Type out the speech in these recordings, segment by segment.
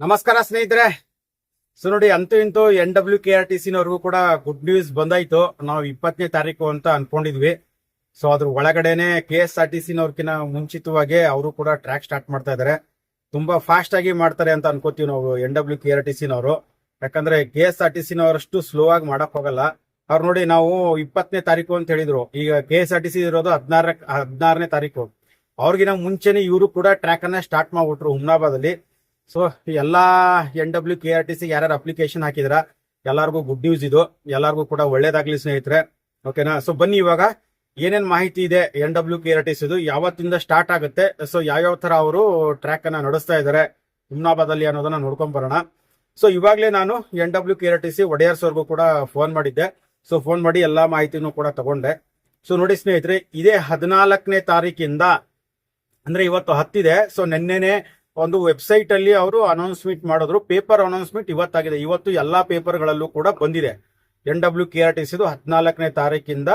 ನಮಸ್ಕಾರ ಸ್ನೇಹಿತರೆ. ಸೊ ನೋಡಿ, ಅಂತೂ ಇಂತೂ N W K R T ಸಿನವರೆಗೂ ಕೂಡ ಗುಡ್ ನ್ಯೂಸ್ ಬಂದಾಯ್ತು. ನಾವು ಇಪ್ಪತ್ತನೇ ತಾರೀಕು ಅಂತ ಅನ್ಕೊಂಡಿದ್ವಿ. ಸೊ ಅದ್ರ ಒಳಗಡೆನೆ ಕೆ ಎಸ್ ಆರ್ ಟಿ ಸಿನವ್ರಕಿನ ಮುಂಚಿತವಾಗಿ ಅವರು ಕೂಡ ಟ್ರ್ಯಾಕ್ ಸ್ಟಾರ್ಟ್ ಮಾಡ್ತಾ ಇದಾರೆ. ತುಂಬಾ ಫಾಸ್ಟ್ ಆಗಿ ಮಾಡ್ತಾರೆ ಅಂತ ಅನ್ಕೋತೀವಿ ನಾವು N W K R T ಸಿನವರು ಯಾಕಂದ್ರೆ ಕೆ ಎಸ್ ಆರ್ ಟಿ ಸಿನವರಷ್ಟು ಸ್ಲೋ ಆಗಿ ಮಾಡಕ್ ಹೋಗಲ್ಲ. ಅವ್ರು ನೋಡಿ, ನಾವು ಇಪ್ಪತ್ತನೇ ತಾರೀಕು ಅಂತ ಹೇಳಿದ್ರು. ಈಗ K S R T C ಇರೋದು ಹದಿನಾರ ಹದಿನಾರನೇ ತಾರೀಕು. ಅವ್ರಿಗಿನ ಮುಂಚೆನೆ ಇವರು ಕೂಡ ಟ್ರ್ಯಾಕ್ ಅನ್ನ ಸ್ಟಾರ್ಟ್ ಮಾಡ್ಬಿಟ್ರು ಹುಮ್ನಾಬಾದಲ್ಲಿ. ಸೊ ಎಲ್ಲ N W K R T C ಯಾರ್ಯಾರು ಅಪ್ಲಿಕೇಶನ್ ಹಾಕಿದ್ರ, ಎಲ್ಲರಿಗೂ ಗುಡ್ ನ್ಯೂಸ್ ಇದು. ಎಲ್ಲರಿಗೂ ಕೂಡ ಒಳ್ಳೇದಾಗ್ಲಿ ಸ್ನೇಹಿತರೆ. ಓಕೆನಾ ಸೊ ಬನ್ನಿ ಇವಾಗ. ಏನೇನ್ ಮಾಹಿತಿ ಇದೆ N W K R T ಸಿದು ಯಾವತ್ತಿಂದ ಸ್ಟಾರ್ಟ್ ಆಗುತ್ತೆ? ಸೊ ಯಾವ್ಯಾವ ತರ ಅವರು ಟ್ರ್ಯಾಕ್ ಅನ್ನ ನಡೆಸ್ತಾ ಇದ್ದಾರೆ ಹುಮ್ನಾಬಾದಲ್ಲಿ ಅನ್ನೋದನ್ನ ನೋಡ್ಕೊಂಡ್ ಬರೋಣ. ಸೊ ಇವಾಗ್ಲೇ ನಾನು N W K R T C ಒಡೆಯರ್ಸ್ವರ್ಗೂ ಕೂಡ ಫೋನ್ ಮಾಡಿದ್ದೆ. ಸೊ ಫೋನ್ ಮಾಡಿ ಎಲ್ಲಾ ಮಾಹಿತಿನೂ ಕೂಡ ತಗೊಂಡೆ. ಸೊ ನೋಡಿ ಸ್ನೇಹಿತರೆ, ಇದೇ ಹದಿನಾಲ್ಕನೇ ತಾರೀಕಿಂದ, ಅಂದ್ರೆ ಇವತ್ತು ಹತ್ತಿದೆ. ಸೊ ನಿನ್ನೆನೆ ಒಂದು ವೆಬ್ಸೈಟ್ ಅಲ್ಲಿ ಅವರು ಅನೌನ್ಸ್ಮೆಂಟ್ ಮಾಡಿದ್ರು. ಪೇಪರ್ ಅನೌನ್ಸ್ಮೆಂಟ್ ಇವತ್ತಾಗಿದೆ. ಇವತ್ತು ಎಲ್ಲಾ ಪೇಪರ್ಗಳಲ್ಲೂ ಕೂಡ ಬಂದಿದೆ. N W K R T ಸಿದು ಹದಿನಾಲ್ಕನೇ ತಾರೀಕಿಂದ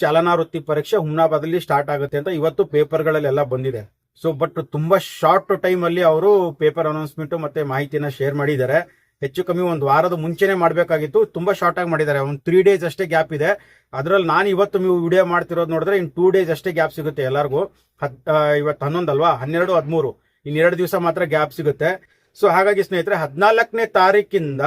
ಚಾಲನಾ ವೃತ್ತಿ ಪರೀಕ್ಷೆ ಹುಮ್ನಾಬಾದಲ್ಲಿ ಸ್ಟಾರ್ಟ್ ಆಗುತ್ತೆ ಅಂತ ಇವತ್ತು ಪೇಪರ್ಗಳಲ್ಲೆಲ್ಲ ಬಂದಿದೆ. ಸೊ ಬಟ್ ತುಂಬಾ ಶಾರ್ಟ್ ಟೈಮ್ ಅಲ್ಲಿ ಅವರು ಪೇಪರ್ ಅನೌನ್ಸ್ಮೆಂಟ್ ಮತ್ತೆ ಮಾಹಿತಿನ ಶೇರ್ ಮಾಡಿದ್ದಾರೆ. ಹೆಚ್ಚು ಕಮ್ಮಿ ಒಂದು ವಾರದ ಮುಂಚೆನೆ ಮಾಡಬೇಕಾಗಿತ್ತು. ತುಂಬಾ ಶಾರ್ಟ್ ಆಗಿ ಮಾಡಿದ್ದಾರೆ. ಒಂದು ತ್ರೀ ಡೇಸ್ ಅಷ್ಟೇ ಗ್ಯಾಪ್ ಇದೆ. ಅದರಲ್ಲಿ ನಾನು ಇವತ್ತು ನೀವು ವಿಡಿಯೋ ಮಾಡ್ತಿರೋದು ನೋಡಿದ್ರೆ ಇನ್ ಟೂ ಡೇಸ್ ಅಷ್ಟೇ ಗ್ಯಾಪ್ ಸಿಗುತ್ತೆ ಎಲ್ಲರಿಗೂ. ಹತ್ ಇವತ್ತು ಹನ್ನೊಂದಲ್ವಾ? ಹನ್ನೆರಡು, ಹದಿಮೂರು. ಇನ್ನೆರಡು ದಿವಸ ಮಾತ್ರ ಗ್ಯಾಪ್ ಸಿಗುತ್ತೆ. ಸೊ ಹಾಗಾಗಿ ಸ್ನೇಹಿತರೆ, ಹದಿನಾಲ್ಕನೇ ತಾರೀಕಿಂದ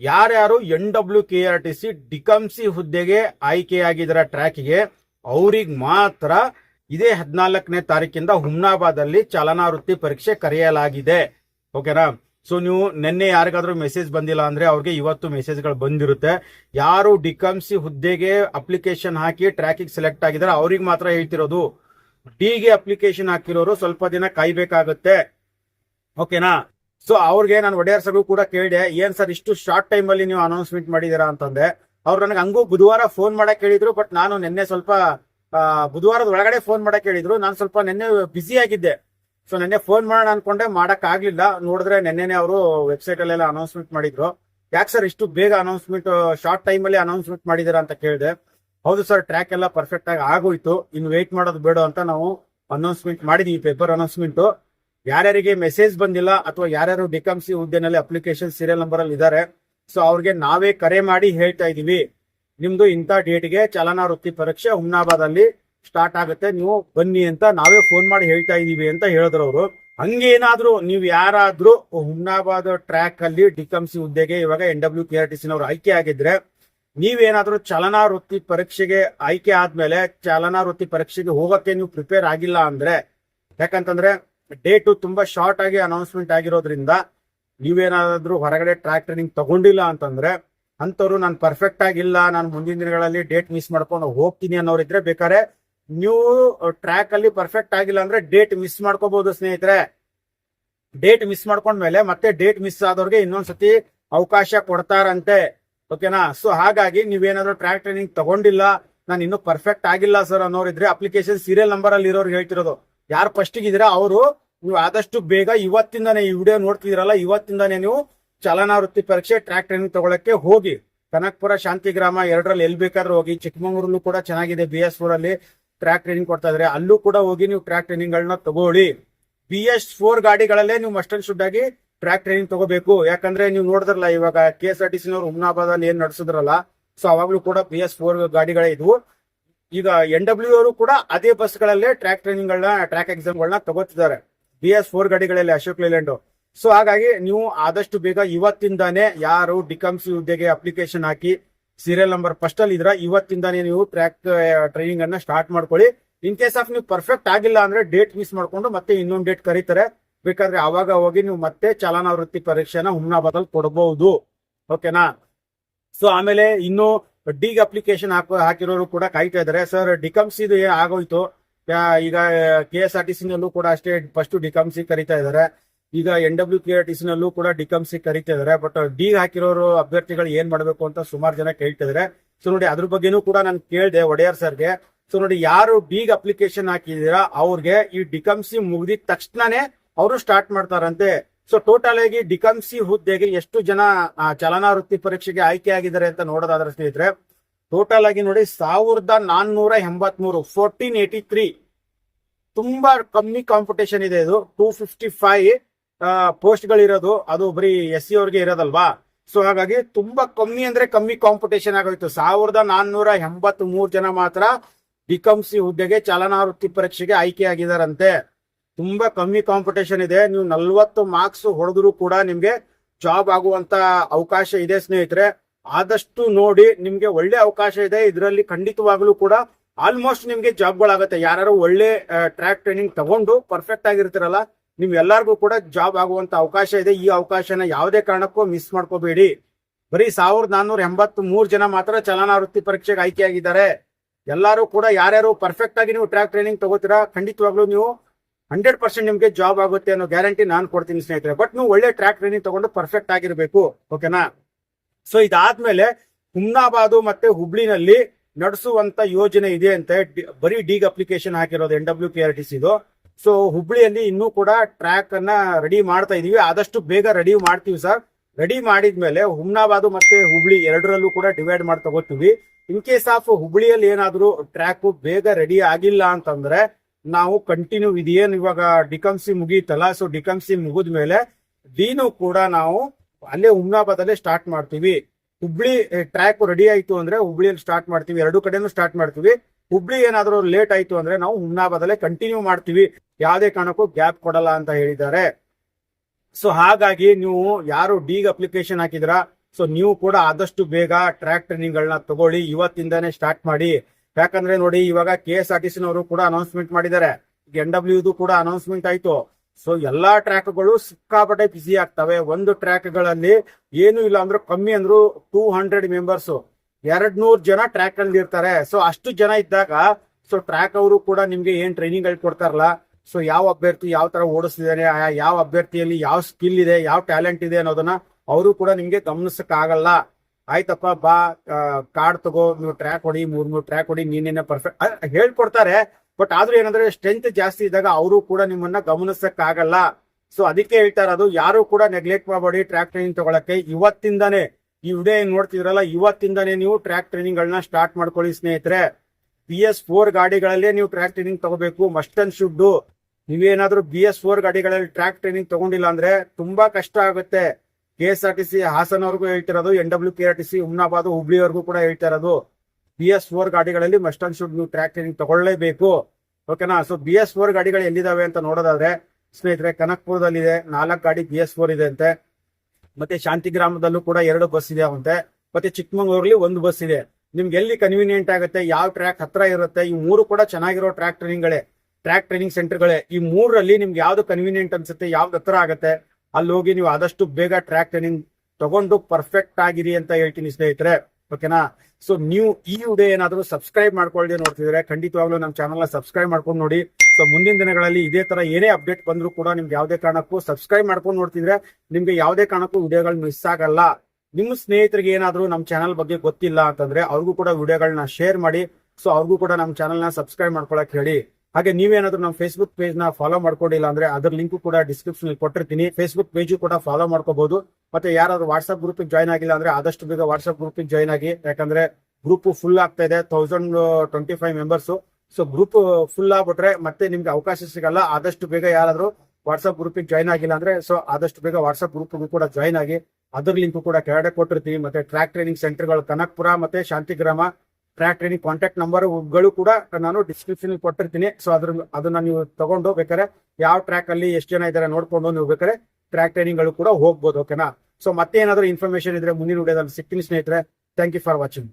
ಯಾರ್ಯಾರು N W K R T C ಡಿಕಂಸಿ ಹುದ್ದೆಗೆ ಆಯ್ಕೆಯಾಗಿದ್ದರ ಟ್ರ್ಯಾಕ್ಗೆ, ಅವ್ರಿಗೆ ಮಾತ್ರ ಇದೇ ಹದಿನಾಲ್ಕನೇ ತಾರೀಕಿಂದ ಹುಮ್ನಾಬಾದಲ್ಲಿ ಚಾಲನಾ ವೃತ್ತಿ ಪರೀಕ್ಷೆ ಕರೆಯಲಾಗಿದೆ. ಓಕೆನಾ? ಸೊ ನೀವು ನಿನ್ನೆ ಯಾರಿಗಾದ್ರೂ ಮೆಸೇಜ್ ಬಂದಿಲ್ಲ ಅಂದ್ರೆ ಅವ್ರಿಗೆ ಇವತ್ತು ಮೆಸೇಜ್ಗಳು ಬಂದಿರುತ್ತೆ. ಯಾರು ಡಿಕಮ್ಸಿ ಹುದ್ದೆಗೆ ಅಪ್ಲಿಕೇಶನ್ ಹಾಕಿ ಟ್ರ್ಯಾಕಿಗೆ ಸೆಲೆಕ್ಟ್ ಆಗಿದ್ದಾರೆ ಅವ್ರಿಗೆ ಮಾತ್ರ ಹೇಳ್ತಿರೋದು ಡಿಗೆ ಅಪ್ಲಿಕೇಶನ್ ಹಾಕಿರೋರು ಸ್ವಲ್ಪ ದಿನ ಕಾಯ್ಬೇಕಾಗುತ್ತೆ. ಓಕೆನಾ ಸೊ ಅವ್ರಿಗೆ ನಾನು ಒಡೆಯರ್ ಸರ್ಗೂ ಕೂಡ ಕೇಳಿದೆ, ಏನ್ ಸರ್ ಇಷ್ಟು ಶಾರ್ಟ್ ಟೈಮ್ ಅಲ್ಲಿ ನೀವು ಅನೌನ್ಸ್ಮೆಂಟ್ ಮಾಡಿದೀರಾ ಅಂತಂದೆ. ಅವ್ರು ನನಗೆ ಹಂಗೂ ಬುಧವಾರ ಫೋನ್ ಮಾಡಕ್ ಹೇಳಿದ್ರು ಬಟ್ ನಾನು ನಿನ್ನೆ ಸ್ವಲ್ಪ ಬುಧವಾರದ ಒಳಗಡೆ ಫೋನ್ ಮಾಡಕ್ ಹೇಳಿದ್ರು. ನಾನು ಸ್ವಲ್ಪ ನಿನ್ನೆ ಬ್ಯುಸಿ ಆಗಿದ್ದೆ. ಸೊ ನಿನ್ನೆ ಫೋನ್ ಮಾಡೋಣ ಅನ್ಕೊಂಡೆ, ಮಾಡಕ್ ಆಗ್ಲಿಲ್ಲ. ನೋಡಿದ್ರೆ ನಿನ್ನೆನೆ ಅವರು ವೆಬ್ಸೈಟ್ ಅಲ್ಲೆಲ್ಲ ಅನೌನ್ಸ್ಮೆಂಟ್ ಮಾಡಿದ್ರು. ಯಾಕೆ ಸರ್ ಇಷ್ಟು ಬೇಗ ಅನೌನ್ಸ್ಮೆಂಟ್ ಶಾರ್ಟ್ ಟೈಮ್ ಅಲ್ಲಿ ಅನೌನ್ಸ್ಮೆಂಟ್ ಮಾಡಿದಾರ ಅಂತ ಕೇಳಿದೆ. ಹೌದು ಸರ್ ಟ್ರ್ಯಾಕ್ ಎಲ್ಲ ಪರ್ಫೆಕ್ಟ್ ಆಗಿ ಆಗೋಯ್ತು. ಇನ್ನು ವೇಟ್ ಮಾಡೋದು ಬೇಡ ಅಂತ ನಾವು ಅನೌನ್ಸ್ಮೆಂಟ್ ಮಾಡಿದೀವಿ ಪೇಪರ್ ಅನೌನ್ಸ್ಮೆಂಟ್ ಯಾರ್ಯಾರಿಗೆ ಮೆಸೇಜ್ ಬಂದಿಲ್ಲ ಅಥವಾ ಯಾರ್ಯಾರು ಡಿಕಮ್ಸಿ ಹುದ್ದೆನಲ್ಲಿ ಅಪ್ಲಿಕೇಶನ್ ಸೀರಿಯಲ್ ನಂಬರ್ ಅಲ್ಲಿ ಇದ್ದಾರೆ ಸೊ ಅವ್ರಿಗೆ ನಾವೇ ಕರೆ ಮಾಡಿ ಹೇಳ್ತಾ ಇದೀವಿ ನಿಮ್ದು ಇಂಥ ಡೇಟ್ಗೆ ಚಲನಾ ವೃತ್ತಿ ಪರೀಕ್ಷೆ ಹುಮ್ನಾಬಾದಲ್ಲಿ ಸ್ಟಾರ್ಟ್ ಆಗುತ್ತೆ. ನೀವು ಬನ್ನಿ ಅಂತ ನಾವೇ ಫೋನ್ ಮಾಡಿ ಹೇಳ್ತಾ ಇದೀವಿ ಅಂತ ಹೇಳಿದ್ರು ಅವರು. ಹಂಗೇನಾದ್ರೂ ನೀವು ಯಾರಾದ್ರೂ ಹುಮ್ನಾಬಾದ್ ಟ್ರ್ಯಾಕ್ ಅಲ್ಲಿ ಡಿಕಮ್ಸಿ ಹುದ್ದೆಗೆ ಇವಾಗ N W K R T ಸಿನವರು ಆಯ್ಕೆ ಆಗಿದ್ರೆ ನೀವೇನಾದ್ರೂ ಚಲನಾ ವೃತ್ತಿ ಪರೀಕ್ಷೆಗೆ ಆಯ್ಕೆ ಆದ್ಮೇಲೆ ಚಾಲನಾ ವೃತ್ತಿ ಪರೀಕ್ಷೆಗೆ ಹೋಗಕ್ಕೆ ನೀವು ಪ್ರಿಪೇರ್ ಆಗಿಲ್ಲ ಅಂದ್ರೆ, ಯಾಕಂತಂದ್ರೆ ಡೇಟು ತುಂಬಾ ಶಾರ್ಟ್ ಆಗಿ ಅನೌನ್ಸ್ಮೆಂಟ್ ಆಗಿರೋದ್ರಿಂದ ನೀವೇನಾದ್ರೂ ಹೊರಗಡೆ ಟ್ರ್ಯಾಕ್ ಟ್ರೈನಿಂಗ್ ತಗೊಂಡಿಲ್ಲ ಅಂತಂದ್ರೆ ಅಂತವ್ರು ನಾನು ಪರ್ಫೆಕ್ಟ್ ಆಗಿಲ್ಲ, ನಾನು ಮುಂದಿನ ದಿನಗಳಲ್ಲಿ ಡೇಟ್ ಮಿಸ್ ಮಾಡ್ಕೊಂಡು ಹೋಗ್ತೀನಿ ಅನ್ನೋರಿದ್ರೆ ಬೇಕಾದ್ರೆ ನೀವು ಟ್ರ್ಯಾಕ್ ಅಲ್ಲಿ ಪರ್ಫೆಕ್ಟ್ ಆಗಿಲ್ಲ ಅಂದ್ರೆ ಡೇಟ್ ಮಿಸ್ ಮಾಡ್ಕೋಬಹುದು ಸ್ನೇಹಿತರೆ. ಡೇಟ್ ಮಿಸ್ ಮಾಡ್ಕೊಂಡ್ಮೇಲೆ ಮತ್ತೆ ಡೇಟ್ ಮಿಸ್ ಆದವ್ರಿಗೆ ಇನ್ನೊಂದ್ಸತಿ ಅವಕಾಶ ಕೊಡ್ತಾರಂತೆ. ಓಕೆನಾ ಸೊ ಹಾಗಾಗಿ ನೀವೇನಾದ್ರೂ ಟ್ರ್ಯಾಕ್ ಟ್ರೈನಿಂಗ್ ತಗೊಂಡಿಲ್ಲ, ನಾನು ಇನ್ನೂ ಪರ್ಫೆಕ್ಟ್ ಆಗಿಲ್ಲ ಸರ್ ಅನ್ನೋರಿದ್ರೆ ಅಪ್ಲಿಕೇಶನ್ ಸೀರಿಯಲ್ ನಂಬರ್ ಅಲ್ಲಿ ಇರೋರು ಹೇಳ್ತಿರೋದು. ಯಾರು ಫಸ್ಟ್ ಅವರು ನೀವು ಆದಷ್ಟು ಬೇಗ ಇವತ್ತಿಂದಾನೇ ಈ ವಿಡಿಯೋ ನೋಡ್ತಿದಿರಲ್ಲ ಇವತ್ತಿಂದಾನೇ ನೀವು ಚಲನಾವೃತ್ತಿ ಪರೀಕ್ಷೆ ಟ್ರ್ಯಾಕ್ ಟ್ರೈನಿಂಗ್ ತಗೊಳಕ್ಕೆ ಹೋಗಿ. ಕನಕಪುರ ಶಾಂತಿಗ್ರಾಮ ಎರಡರಲ್ಲಿ ಎಲ್ಲಿ ಬೇಕಾದ್ರೂ ಹೋಗಿ, ಚಿಕ್ಕಮಂಗ್ಳೂರಲ್ಲೂ ಕೂಡ ಚೆನ್ನಾಗಿದೆ ಬಿ ಎಸ್ ಫೋರ್ ಅಲ್ಲಿ ಟ್ರ್ಯಾಕ್ ಟ್ರೈನಿಂಗ್ ಕೊಡ್ತಾ ಇದ್ದಾರೆ ಅಲ್ಲೂ ಕೂಡ ಹೋಗಿ ನೀವು ಟ್ರ್ಯಾಕ್ ಟ್ರೈನಿಂಗ್ ಗಳನ್ನ ತಗೊಳ್ಳಿ. ಬಿ ಎಸ್ ಫೋರ್ ಗಾಡಿಗಳಲ್ಲೇ ನೀವು ಮಸ್ಟ್ ಅಂಡ್ ಶುಡ್ ಆಗಿ ಟ್ರ್ಯಾಕ್ ಟ್ರೈನಿಂಗ್ ತಗೋಬೇಕು. ಯಾಕಂದ್ರೆ ನೀವು ನೋಡಿದ್ರಲ್ಲ, ಇವಾಗ ಕೆ ಎಸ್ ಆರ್ ಟಿ ಸಿನವರು ಹುಮ್ನಾಬಾದಲ್ಲಿ ಏನ್ ನಡೆಸಿದ್ರಲ್ಲ ಸೊ ಅವಾಗ್ಲೂ ಕೂಡ ಬಿ ಎಸ್ ಫೋರ್ ಗಾಡಿಗಳೇ ಇದ್ವು. ಈಗ ಎನ್ ಡಬ್ಲ್ಯೂ ಅವರು ಕೂಡ ಅದೇ ಬಸ್ಗಳಲ್ಲೇ ಟ್ರ್ಯಾಕ್ ಟ್ರೈನಿಂಗ್ ಗಳನ್ನ ಟ್ರ್ಯಾಕ್ ಎಕ್ಸಾಮ್ ಗಳನ್ನ ತಗೋತಿದ್ದಾರೆ. ಬಿ ಎಸ್ ಫೋರ್ ಗಾಡಿಗಳಲ್ಲಿ ಅಶೋಕ್ ಲೇಲ್ಯಾಂಡ್ ಸೊ ಹಾಗಾಗಿ ನೀವು ಆದಷ್ಟು ಬೇಗ ಇವತ್ತಿಂದಾನೇ ಯಾರು ಡಿಕಮ್ಸಿ ಹುದ್ದೆಗೆ ಅಪ್ಲಿಕೇಶನ್ ಹಾಕಿ ಸೀರಿಯಲ್ ನಂಬರ್ ಫಸ್ಟ್ ಅಲ್ಲಿ ಇದ್ರೆ, ಇವತ್ತಿಂದಾನೇ ನೀವು ಟ್ರ್ಯಾಕ್ ಟ್ರೈನಿಂಗ್ ಅನ್ನ ಸ್ಟಾರ್ಟ್ ಮಾಡ್ಕೊಳ್ಳಿ. ಇನ್ ಕೇಸ್ ಆಫ್ ನೀವು ಪರ್ಫೆಕ್ಟ್ ಆಗಿಲ್ಲ ಅಂದ್ರೆ ಡೇಟ್ ಮಿಸ್ ಮಾಡ್ಕೊಂಡು ಮತ್ತೆ ಇನ್ನೊಂದು ಡೇಟ್ ಕರೀತಾರೆ. ಬೇಕಾದ್ರೆ ಅವಾಗ ಹೋಗಿ ನೀವು ಮತ್ತೆ ಚಾಲನಾ ವೃತ್ತಿ ಪರೀಕ್ಷೆನ ಹುಮ್ನಾಬಾದಲ್ಲಿ ಕೊಡಬಹುದು ಓಕೆನಾ? ಸೊ ಆಮೇಲೆ ಇನ್ನು ಡಿಗ್ ಅಪ್ಲಿಕೇಶನ್ ಹಾಕೋ, ಹಾಕಿರೋರು ಕೂಡ ಕಾಯ್ತಾ ಇದಾರೆ ಸರ್ ಡಿಕಮ್ಸಿ ಇದು ಆಗೋಯ್ತು. ಈಗ K S R T C ನಲ್ಲೂ ಕೂಡ ಅಷ್ಟೇ ಫಸ್ಟ್ ಡಿಕಮ್ಸಿ ಕರಿತಾ ಇದಾರೆ ಈಗ N W K R T C ನಲ್ಲೂ ಕೂಡ ಡಿಕಮ್ಸಿ ಕರಿತಾ ಇದಾರೆ ಬಟ್ ಡಿ ಹಾಕಿರೋರು ಅಭ್ಯರ್ಥಿಗಳು ಏನ್ ಮಾಡ್ಬೇಕು ಅಂತ ಸುಮಾರು ಜನ ಕೇಳ್ತಾ ಇದಾರೆ ಸೊ ನೋಡಿ ಅದ್ರ ಬಗ್ಗೆನೂ ಕೂಡ ನಾನು ಕೇಳಿದೆ ಒಡೆಯರ್ ಸರ್ಗೆ. ಸೊ ನೋಡಿ ಯಾರು ಡಿಗ್ ಅಪ್ಲಿಕೇಶನ್ ಹಾಕಿದೀರಾ ಅವ್ರಿಗೆ ಈ ಡಿಕಮ್ಸಿ ಮುಗಿದ ತಕ್ಷಣನೇ ಅವರು ಸ್ಟಾರ್ಟ್ ಮಾಡ್ತಾರಂತೆ. ಸೊ ಟೋಟಲ್ ಆಗಿ ಡಿಕಮ್ಸಿ ಹುದ್ದೆಗೆ ಎಷ್ಟು ಜನ ಚಲನಾ ವೃತ್ತಿ ಪರೀಕ್ಷೆಗೆ ಆಯ್ಕೆ ಆಗಿದ್ದಾರೆ ಅಂತ ನೋಡೋದಾದ್ರೆ ಸ್ನೇಹಿತರೆ ಟೋಟಲ್ ಆಗಿ ನೋಡಿ ಸಾವಿರದ ನಾನ್ನೂರ ಎಂಬತ್ಮೂರು ಫೋರ್ಟೀನ್ ಏಟಿ ತ್ರೀ ತುಂಬಾ ಕಮ್ಮಿ ಕಾಂಪಿಟೇಷನ್ ಇದೆ ಇದು. ಟೂ ಫಿಫ್ಟಿ ಫೈವ್ ಪೋಸ್ಟ್ ಗಳಿರೋದು ಅದು ಬರೀ ಎಸ್ ಸಿ ಅವ್ರಿಗೆ ಇರೋದಲ್ವಾ? ಸೊ ಹಾಗಾಗಿ ತುಂಬಾ ಕಮ್ಮಿ ಅಂದ್ರೆ ಕಮ್ಮಿ ಕಾಂಪಿಟೇಷನ್ ಆಗೋಯ್ತು. ಸಾವಿರದ ನಾನ್ನೂರ ಎಂಬತ್ ಮೂರು ಜನ ಮಾತ್ರ ಡಿಕಂಸಿ ಹುದ್ದೆಗೆ ಚಲನಾ ವೃತ್ತಿ ಪರೀಕ್ಷೆಗೆ ಆಯ್ಕೆಯಾಗಿದ್ದಾರಂತೆ ತುಂಬಾ ಕಮ್ಮಿ ಕಾಂಪಿಟೇಷನ್ ಇದೆ. ನೀವು ನಲ್ವತ್ತು ಮಾರ್ಕ್ಸ್ ಹೊಡೆದ್ರು ಕೂಡ ನಿಮ್ಗೆ ಜಾಬ್ ಆಗುವಂತ ಅವಕಾಶ ಇದೆ ಸ್ನೇಹಿತರೆ. ಆದಷ್ಟು ನೋಡಿ ನಿಮ್ಗೆ ಒಳ್ಳೆ ಅವಕಾಶ ಇದೆ. ಇದರಲ್ಲಿ ಖಂಡಿತವಾಗ್ಲೂ ಕೂಡ ಆಲ್ಮೋಸ್ಟ್ ನಿಮ್ಗೆ ಜಾಬ್ಗಳಾಗತ್ತೆ ಯಾರು ಒಳ್ಳೆ ಟ್ರ್ಯಾಕ್ ಟ್ರೈನಿಂಗ್ ತಗೊಂಡು ಪರ್ಫೆಕ್ಟ್ ಆಗಿರ್ತಿರಲ್ಲ, ನಿಮ್ ಎಲ್ಲಾರ್ಗೂ ಕೂಡ ಜಾಬ್ ಆಗುವಂತ ಅವಕಾಶ ಇದೆ. ಈ ಅವಕಾಶನ ಯಾವುದೇ ಕಾರಣಕ್ಕೂ ಮಿಸ್ ಮಾಡ್ಕೋಬೇಡಿ. ಬರೀ ಸಾವಿರದ ನಾನ್ನೂರ ಎಂಬತ್ ಮೂರ್ ಜನ ಮಾತ್ರ ಚಲನಾ ವೃತ್ತಿ ಪರೀಕ್ಷೆಗೆ ಆಯ್ಕೆಯಾಗಿದ್ದಾರೆ. ಎಲ್ಲರೂ ಕೂಡ ಯಾರ್ಯಾರು ಪರ್ಫೆಕ್ಟ್ ಆಗಿ ನೀವು ಟ್ರ್ಯಾಕ್ ಟ್ರೈನಿಂಗ್ ತಗೋತೀರಾ, ಖಂಡಿತವಾಗ್ಲೂ ನೀವು ಹಂಡ್ರೆಡ್ ಪರ್ಸೆಂಟ್ ನಿಮ್ಗೆ ಜಾಬ್ ಆಗುತ್ತೆ ಅನ್ನೋ ಗ್ಯಾರಂಟಿ ನಾನು ಕೊಡ್ತೀನಿ ಸ್ನೇಹಿತರೆ. ಬಟ್ ನೀವು ಒಳ್ಳೆ ಟ್ರ್ಯಾಕ್ ಟ್ರೈನಿಂಗ್ ತಗೊಂಡು ಪರ್ಫೆಕ್ಟ್ ಆಗಿರ್ಬೇಕು. ಓಕೆನಾ ಸೊ ಇದಾದ್ಮೇಲೆ ಹುಮ್ನಾಬಾದು ಮತ್ತೆ ಹುಬ್ಳಿನಲ್ಲಿ ನಡೆಸುವಂತ ಯೋಜನೆ ಇದೆ ಅಂತ ಬರೀ ಡಿಗ್ ಅಪ್ಲಿಕೇಶನ್ ಹಾಕಿರೋದು N W K R T ಸಿದು ಸೊ ಹುಬ್ಳಿಯಲ್ಲಿ ಇನ್ನೂ ಕೂಡ ಟ್ರ್ಯಾಕ್ ಅನ್ನ ರೆಡಿ ಮಾಡ್ತಾ ಇದೀವಿ. ಆದಷ್ಟು ಬೇಗ ರೆಡಿ ಮಾಡ್ತೀವಿ ಸರ್ ರೆಡಿ ಮಾಡಿದ್ಮೇಲೆ ಹುಮ್ನಾಬಾದು ಮತ್ತೆ ಹುಬ್ಳಿ ಎರಡರಲ್ಲೂ ಕೂಡ ಡಿವೈಡ್ ಮಾಡಿ ತಗೋತೀವಿ ಇನ್ ಕೇಸ್ ಆಫ್ ಹುಬ್ಳಿಯಲ್ಲಿ ಏನಾದರೂ ಟ್ರ್ಯಾಕ್ ಬೇಗ ರೆಡಿ ಆಗಿಲ್ಲ ಅಂತಂದ್ರೆ ನಾವು ಕಂಟಿನ್ಯೂ ಇದೇನು ಇವಾಗ ಡಿಕಂಸಿ ಮುಗೀತಲ್ಲ ಸೊ ಡಿಕಂಸಿ ಮುಗಿದ ಮೇಲೆ ಡಿನು ಕೂಡ ನಾವು ಅಲ್ಲೇ ಉಮ್ನಾಬಾದಲ್ಲೇ ಸ್ಟಾರ್ಟ್ ಮಾಡ್ತೀವಿ. ಹುಬ್ಳಿ ಟ್ರ್ಯಾಕ್ ರೆಡಿ ಆಯ್ತು ಅಂದ್ರೆ ಹುಬ್ಳಿಯಲ್ಲಿ ಸ್ಟಾರ್ಟ್ ಮಾಡ್ತೀವಿ. ಎರಡು ಕಡೆನೂ ಸ್ಟಾರ್ಟ್ ಮಾಡ್ತೀವಿ. ಹುಬ್ಳಿ ಏನಾದರೂ ಲೇಟ್ ಆಯ್ತು ಅಂದ್ರೆ ನಾವು ಹುಮ್ನಾಬಾದಲ್ಲೇ ಕಂಟಿನ್ಯೂ ಮಾಡ್ತೀವಿ. ಯಾವುದೇ ಕಾರಣಕ್ಕೂ ಗ್ಯಾಪ್ ಕೊಡಲ್ಲ ಅಂತ ಹೇಳಿದ್ದಾರೆ. ಸೊ ಹಾಗಾಗಿ ನೀವು ಯಾರು ಡಿಗ್ ಅಪ್ಲಿಕೇಶನ್ ಹಾಕಿದ್ರ ಸೊ ನೀವು ಕೂಡ ಆದಷ್ಟು ಬೇಗ ಟ್ರ್ಯಾಕ್ ಟ್ರೈನಿಂಗ್ ಗಳನ್ನ ತಗೊಳ್ಳಿ. ಇವತ್ತಿಂದಾನೇ ಸ್ಟಾರ್ಟ್ ಮಾಡಿ. ಯಾಕಂದ್ರೆ ನೋಡಿ, ಇವಾಗ ಕೆ ಎಸ್ ಆರ್ ಟಿ ಸಿನವರು ಕೂಡ ಅನೌನ್ಸ್ಮೆಂಟ್ ಮಾಡಿದ್ದಾರೆ. ಎನ್ ಡಬ್ಲ್ಯೂದು ಕೂಡ ಅನೌನ್ಸ್ಮೆಂಟ್ ಆಯ್ತು. ಸೊ ಎಲ್ಲಾ ಟ್ರ್ಯಾಕ್ಗಳು ಸಿಕ್ಕಾಪಟ್ಟೆ ಬಿಸಿ ಆಗ್ತವೆ. ಒಂದು ಟ್ರ್ಯಾಕ್ಗಳಲ್ಲಿ ಏನು ಇಲ್ಲ ಅಂದ್ರೆ ಕಮ್ಮಿ ಅಂದ್ರು ಟೂ ಹಂಡ್ರೆಡ್ ಮೆಂಬರ್ಸ್ ಎರಡ್ ನೂರ್ ಜನ ಟ್ರ್ಯಾಕ್ ಅಲ್ಲಿ ಇರ್ತಾರೆ. ಸೊ ಅಷ್ಟು ಜನ ಇದ್ದಾಗ ಸೊ ಟ್ರ್ಯಾಕ್ ಅವರು ಕೂಡ ನಿಮ್ಗೆ ಏನ್ ಟ್ರೈನಿಂಗ್ ಅಲ್ಲಿ ಕೊಡ್ತಾರಲ್ಲ? ಸೊ ಯಾವ ಅಭ್ಯರ್ಥಿ ಯಾವ ತರ ಓಡಿಸ್ತಿದ್ದಾರೆ ಯಾವ ಅಭ್ಯರ್ಥಿಯಲ್ಲಿ ಯಾವ ಸ್ಕಿಲ್ ಇದೆ? ಯಾವ ಟ್ಯಾಲೆಂಟ್ ಇದೆ ಅನ್ನೋದನ್ನ ಅವರು ಕೂಡ ನಿಮ್ಗೆ ಗಮನಿಸಕ್ ಆಗಲ್ಲ ಆಯ್ತಪ್ಪ, ಬಾ ಕಾರ್ಡ್ ತಗೋ, ನೀವು ಟ್ರ್ಯಾಕ್ ಹೊಡಿ, ಮೂರ್ ಮೂರ್ ಟ್ರ್ಯಾಕ್ ಹೊಡಿ, ನೀನೇನೆ ಪರ್ಫೆಕ್ಟ್ ಹೇಳ್ಕೊಡ್ತಾರೆ ಬಟ್ ಆದ್ರೂ ಏನಂದ್ರೆ ಸ್ಟ್ರೆಂತ್ ಜಾಸ್ತಿ ಇದ್ದಾಗ ಅವರು ಕೂಡ ನಿಮ್ಮನ್ನ ಗಮನಿಸಕ್ಕಾಗಲ್ಲ. ಸೊ ಅದಕ್ಕೆ ಹೇಳ್ತಾ ಅದು, ಯಾರು ಕೂಡ ನೆಗ್ಲೆಕ್ಟ್ ಮಾಡಬೇಡಿ ಟ್ರ್ಯಾಕ್ ಟ್ರೈನಿಂಗ್ ತಗೊಳಕ್ಕೆ. ಇವತ್ತಿಂದಾನೇ, ಈ ವಿಡಿಯೋ ಏನ್ ನೋಡ್ತಿದ್ರಲ್ಲ, ಇವತ್ತಿಂದಾನೇ ನೀವು ಟ್ರ್ಯಾಕ್ ಟ್ರೈನಿಂಗ್ ಗಳನ್ನ ಸ್ಟಾರ್ಟ್ ಮಾಡ್ಕೊಳ್ಳಿ ಸ್ನೇಹಿತರೆ. ಬಿ ಎಸ್ ಫೋರ್ ಗಾಡಿಗಳಲ್ಲೇ ನೀವು ಟ್ರ್ಯಾಕ್ ಟ್ರೈನಿಂಗ್ ತಗೋಬೇಕು ಮಸ್ಟ್ ಅಂಡ್ ಶುಡ್ ನೀವೇನಾದ್ರೂ ಬಿ ಎಸ್ ಫೋರ್ ಗಾಡಿಗಳಲ್ಲಿ ಟ್ರ್ಯಾಕ್ ಟ್ರೈನಿಂಗ್ ತಗೊಂಡಿಲ್ಲ ಅಂದ್ರೆ ತುಂಬಾ ಕಷ್ಟ ಆಗುತ್ತೆ. K S R T C ಹಾಸನವರೆಗೂ ಹೇಳ್ತಿರೋದು, N W K R T C Humnabad ಹುಬ್ಳಿವರೆಗೂ ಕೂಡ ಹೇಳ್ತಿರೋದು. ಬಿ ಎಸ್ ಫೋರ್ ಗಾಡಿಗಳಲ್ಲಿ ಮಸ್ಟ್ ಶುಡ್ ನೀವು ಟ್ರ್ಯಾಕ್ ಟ್ರೈನಿಂಗ್ ತಗೊಳ್ಳೇಬೇಕು. ಓಕೆನಾ ಸೊ ಬಿ ಎಸ್ ಫೋರ್ ಗಾಡಿಗಳು ಎಲ್ಲಿದಾವೆ ಅಂತ ನೋಡೋದಾದ್ರೆ, ಸ್ನೇಹಿತರೆ, ಕನಕ್ಪುರದಲ್ಲಿದೆ. ನಾಲ್ಕು ಗಾಡಿ ಬಿ ಎಸ್ ಫೋರ್ ಇದೆ ಅಂತೆ. ಮತ್ತೆ ಶಾಂತಿಗ್ರಾಮದಲ್ಲೂ ಕೂಡ ಎರಡು ಬಸ್ ಇದೆ ಅಂತೆ. ಮತ್ತೆ ಚಿಕ್ಕಮಂಗ್ಳೂರಲ್ಲಿ ಒಂದು ಬಸ್ ಇದೆ. ನಿಮ್ಗೆ ಎಲ್ಲಿ ಕನ್ವೀನಿಯಂಟ್ ಆಗುತ್ತೆ, ಯಾವ ಟ್ರ್ಯಾಕ್ ಹತ್ರ ಇರುತ್ತೆ, ಈ ಮೂರು ಕೂಡ ಚೆನ್ನಾಗಿರೋ ಟ್ರ್ಯಾಕ್ ಟ್ರೈನಿಂಗ್ಗಳೇ ಟ್ರ್ಯಾಕ್ ಟ್ರೈನಿಂಗ್ ಸೆಂಟರ್ಗಳೇ ಈ ಮೂರರಲ್ಲಿ ನಿಮ್ಗೆ ಯಾವ್ದು ಕನ್ವೀನಿಯಂಟ್ ಅನ್ಸುತ್ತೆ, ಯಾವ್ದು ಹತ್ರ ಆಗುತ್ತೆ ಅಲ್ಲಿ ಹೋಗಿ ನೀವು ಆದಷ್ಟು ಬೇಗ ಟ್ರ್ಯಾಕ್ ಟ್ರೈನಿಂಗ್ ತಗೊಂಡು ಪರ್ಫೆಕ್ಟ್ ಆಗಿರಿ ಅಂತ ಹೇಳ್ತೀನಿ ಸ್ನೇಹಿತರೆ. ಓಕೆನಾ ಸೊ ನೀವು ಈ ವಿಡಿಯೋ ಏನಾದರೂ ಸಬ್ಸ್ಕ್ರೈಬ್ ಮಾಡ್ಕೊಳ್ಳಿ ನೋಡ್ತಿದ್ರೆ ಖಂಡಿತವಾಗ್ಲೂ ನಮ್ಮ ಚಾನಲ್ನ ಸಬ್ಸ್ಕ್ರೈಬ್ ಮಾಡ್ಕೊಂಡು ನೋಡಿ. ಸೊ ಮುಂದಿನ ದಿನಗಳಲ್ಲಿ ಇದೇ ತರ ಏನೇ ಅಪ್ಡೇಟ್ ಬಂದರೂ ಕೂಡ ನಿಮ್ಗೆ ಯಾವುದೇ ಕಾರಣಕ್ಕೂ ಸಬ್ಸ್ಕ್ರೈಬ್ ಮಾಡ್ಕೊಂಡು ನೋಡ್ತಿದ್ರೆ ನಿಮ್ಗೆ ಯಾವುದೇ ಕಾರಣಕ್ಕೂ ವಿಡಿಯೋಗಳು ಮಿಸ್ ಆಗಲ್ಲ. ನಿಮ್ಮ ಸ್ನೇಹಿತರಿಗೆ ಏನಾದರೂ ನಮ್ಮ ಚಾನಲ್ ಬಗ್ಗೆ ಗೊತ್ತಿಲ್ಲ ಅಂತಂದ್ರೆ ಅವ್ರಿಗೂ ಕೂಡ ವಿಡಿಯೋಗಳನ್ನ ಶೇರ್ ಮಾಡಿ. ಸೊ ಅವ್ರಿಗೂ ಕೂಡ ನಮ್ಮ ಚಾನಲ್ನ ಸಬ್ಸ್ಕ್ರೈಬ್ ಮಾಡ್ಕೊಳಕ್ ಹೇಳಿ. ಹಾಗೆ ನೀವೇನಾದ್ರೂ ನಮ್ಮ ಫೇಸ್ಬುಕ್ ಪೇಜ್ನ ಫಾಲೋ ಮಾಡ್ಕೊಂಡಿಲ್ಲ ಅಂದ್ರೆ ಅದ್ರ ಲಿಂಕ್ ಕೂಡ ಡಿಸ್ಕ್ರಿಪ್ಷನ್ ಕೊಟ್ಟಿರ್ತೀನಿ. ಫೇಸ್ಬುಕ್ ಪೇಜು ಕೂಡ ಫಾಲೋ ಮಾಡ್ಕೋಬಹುದು ಮತ್ತೆ ಯಾರಾದ್ರೂ ವಾಟ್ಸ್ಆಪ್ ಗ್ರೂಪ್ ಜಾಯ್ನ್ ಆಗಿಲ್ಲ ಅಂದ್ರೆ ಆದಷ್ಟು ಬೇಗ ವಾಟ್ಸ್ಆಪ್ ಗ್ರೂಪ್ ಜಾಯ್ನ್ ಆಗಿ. ಯಾಕಂದ್ರೆ ಗ್ರೂಪ್ ಫುಲ್ ಆಗ್ತಾ ಇದೆ thousand twenty five members so group full ಆಗ್ಬಿಟ್ರೆ ಮತ್ತೆ ನಿಮ್ಗೆ ಅವಕಾಶ ಸಿಗಲ್ಲ. ಆದಷ್ಟು ಬೇಗ ಯಾರಾದ್ರೂ ವಾಟ್ಸ್ಆಪ್ ಗ್ರೂಪಿಗೆ ಜಾಯ್ನ್ ಆಗಿಲ್ಲ ಅಂದ್ರೆ ಸೊ ಆದಷ್ಟು ಬೇಗ ವಾಟ್ಸ್ಆಪ್ ಗ್ರೂಪ್ ಕೂಡ ಜಾಯ್ನ್ ಆಗಿ. ಅದ್ರ ಲಿಂಕ್ ಕೂಡ ಕೆಳಗಡೆ ಕೊಟ್ಟಿರ್ತೀವಿ ಮತ್ತೆ ಟ್ರ್ಯಾಕ್ ಟ್ರೈನಿಂಗ್ ಸೆಂಟರ್ಗಳು ಕನಕ್ಪುರ ಮತ್ತೆ ಶಾಂತಿಗ್ರಾಮ ಟ್ರ್ಯಾಕ್ ಟ್ರೈನಿಂಗ್ ಕಾಂಟ್ಯಾಕ್ಟ್ ನಂಬರ್ಗಳು ಕೂಡ ನಾನು ಡಿಸ್ಕ್ರಿಪ್ಷನ್ ಕೊಟ್ಟಿರ್ತೀನಿ. ಸೊ ಅದ್ರ ಅದನ್ನ ನೀವು ತಗೊಂಡು ಬೇಕಾದ್ರೆ ಯಾವ ಟ್ರ್ಯಾಕ್ ಅಲ್ಲಿ ಎಷ್ಟು ಜನ ಇದ್ದಾರೆ ನೋಡ್ಕೊಂಡು ನೀವು ಬೇಕಾದ್ರೆ ಟ್ರ್ಯಾಕ್ ಟ್ರೈನಿಂಗ್ಗಳು ಕೂಡ ಹೋಗ್ಬೋದು ಓಕೆನಾ ಸೊ ಮತ್ತೆ ಏನಾದರೂ ಇನ್ಫಾರ್ಮೇಶನ್ ಇದ್ರೆ ಮುಂದಿನ ವಿಡಿಯೋದಲ್ಲಿ ಸಿಗ್ತೀನಿ ಸ್ನೇಹಿತರೆ. Thank you for watching